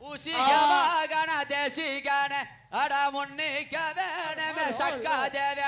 ಉಸಿಗನ ದೇಸಿಗನ ಅಡ ಮುನ್ನಿಕ ಬೇಡ ಸಕ್ಕ ದೇವ್ಯ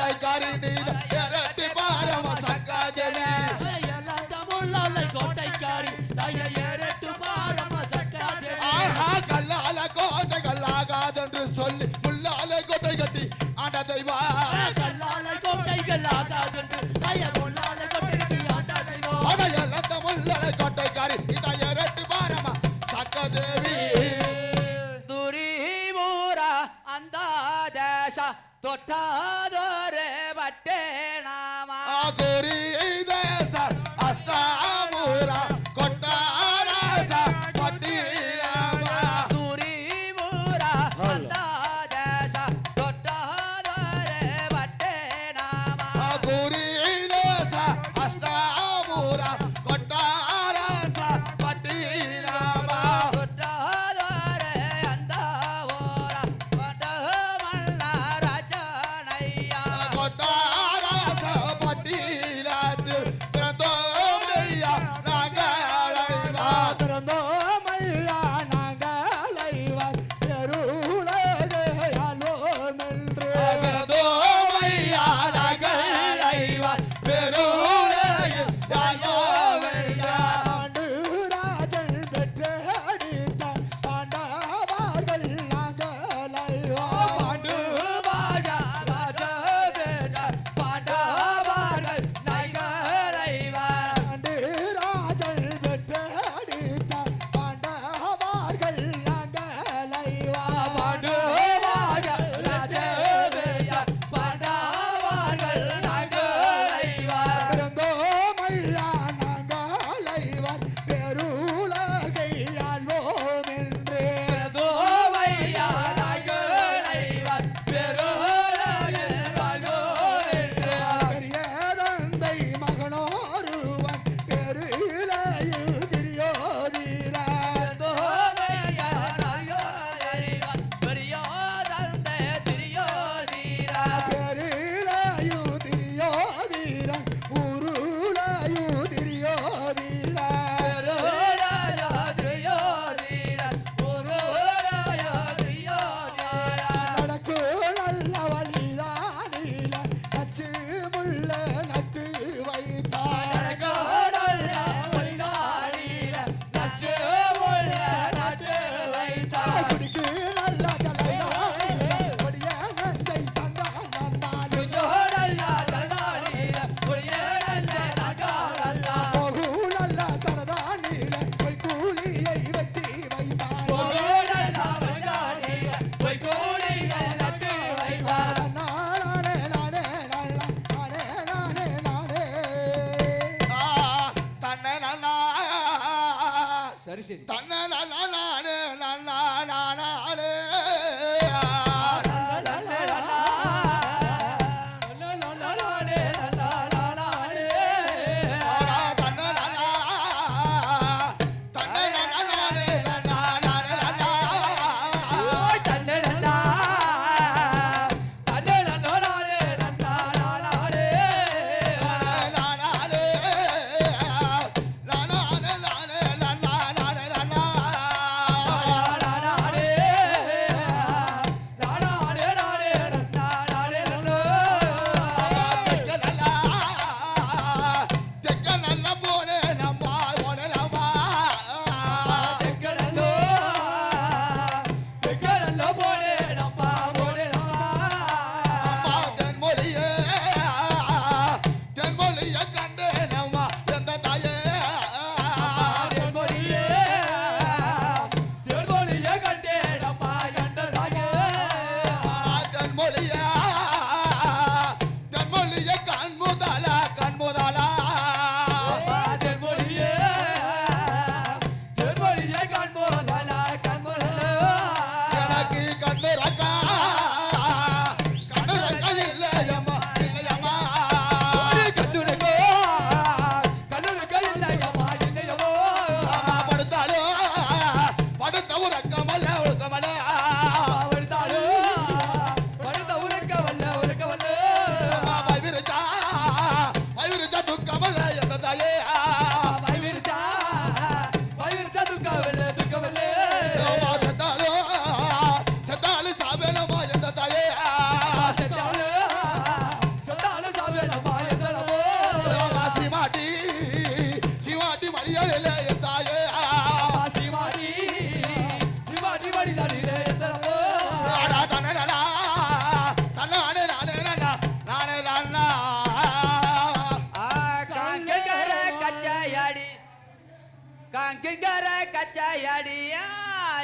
கோட்டைக்காரி நீட்டி பாரம சக்காஜனி தமிழ்நாளை கோட்டைக்காரி ஏறட்டு பாரம சக்காஜனி ஆஹா கல்லால கோட்டைகள் ஆகாதென்று சொல்லி முள்ளால கோட்டை கட்டி ஆண்ட தெய்வா கல்லால கோட்டைகள் ஆகாதென்று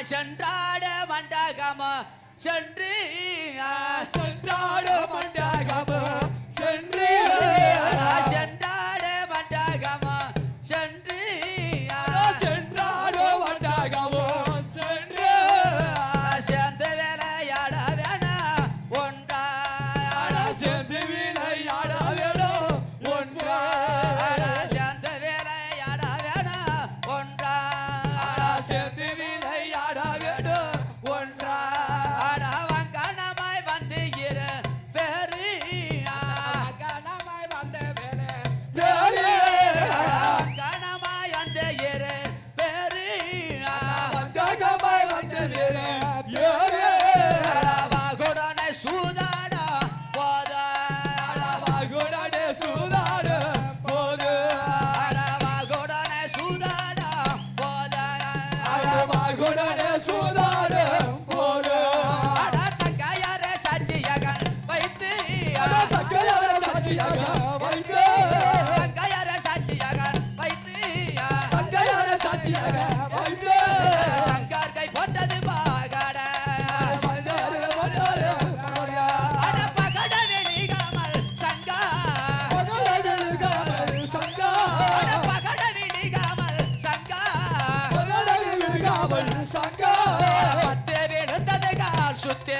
சென்றாட மண்டகம? சென்று சென்றாட மண்ட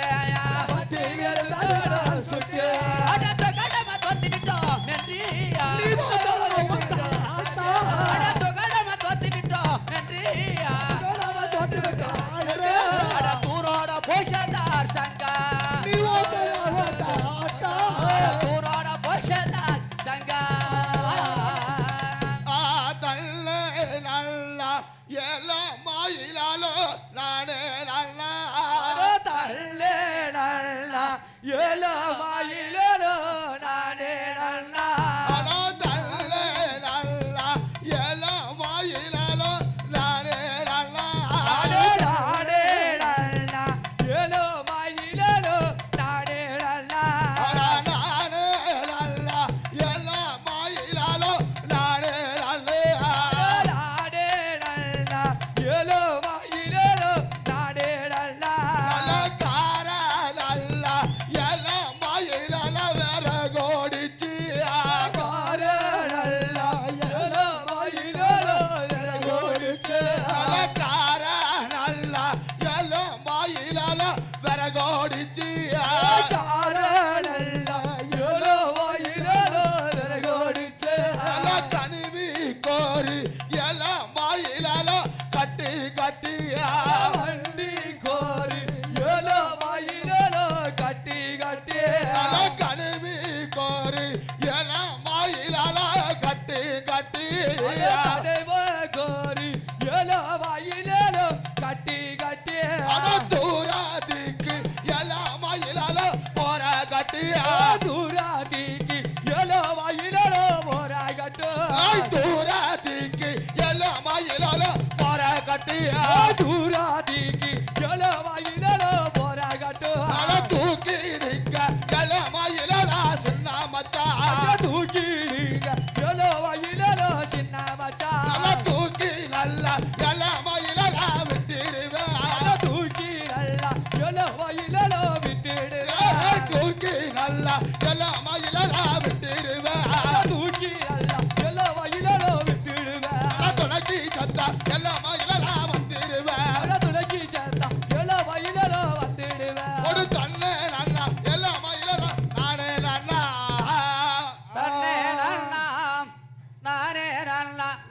கால் ಸಾಧು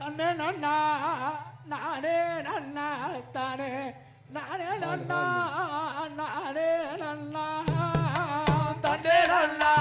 தன்னே நன்னா நானே நன்னா தானே. நானே நன்னா நானே நன்னா. தன்னே நன்னா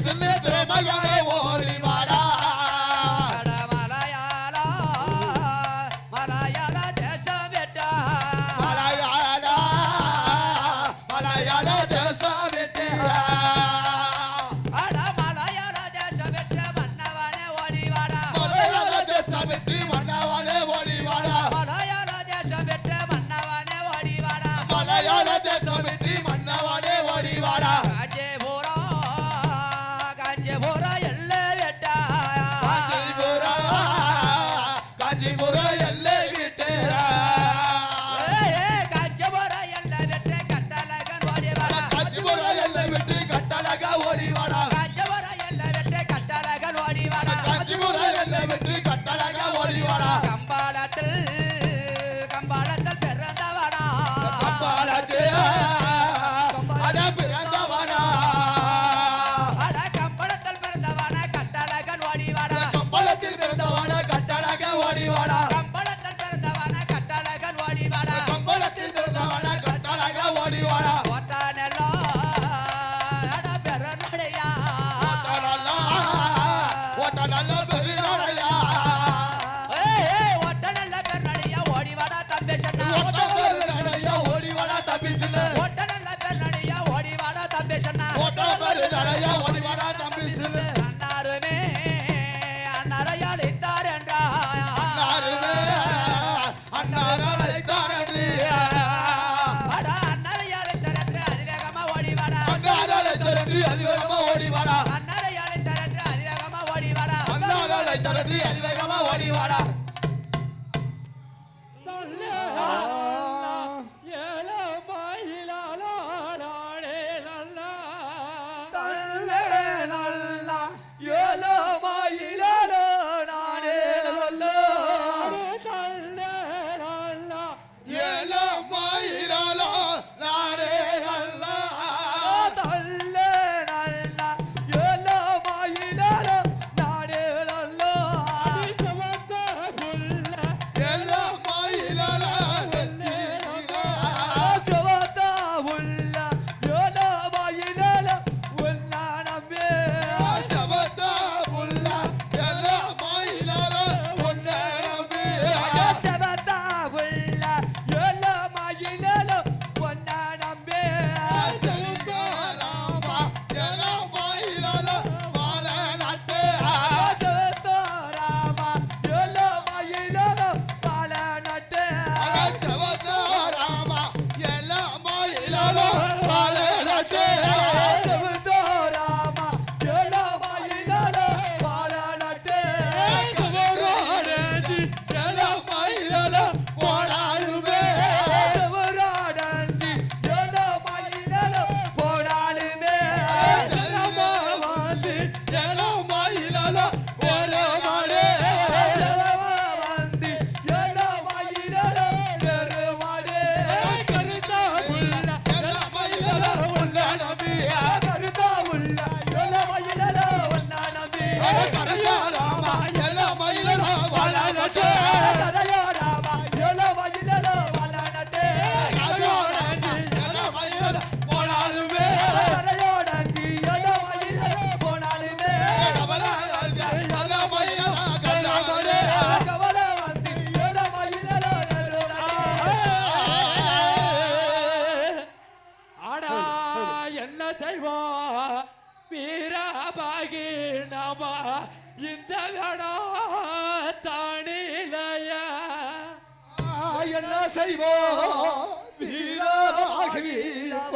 Isso, another. அதிவேகமா ஓடி வாடா. அண்ணாரை அழைத்தாரன்று அதிவேகமா ஓடி வாடா. அண்ணாரை அழைத்தாரன்று அதிவேகமா ஓடி வாடா. శైవ వీర రాఘవీవ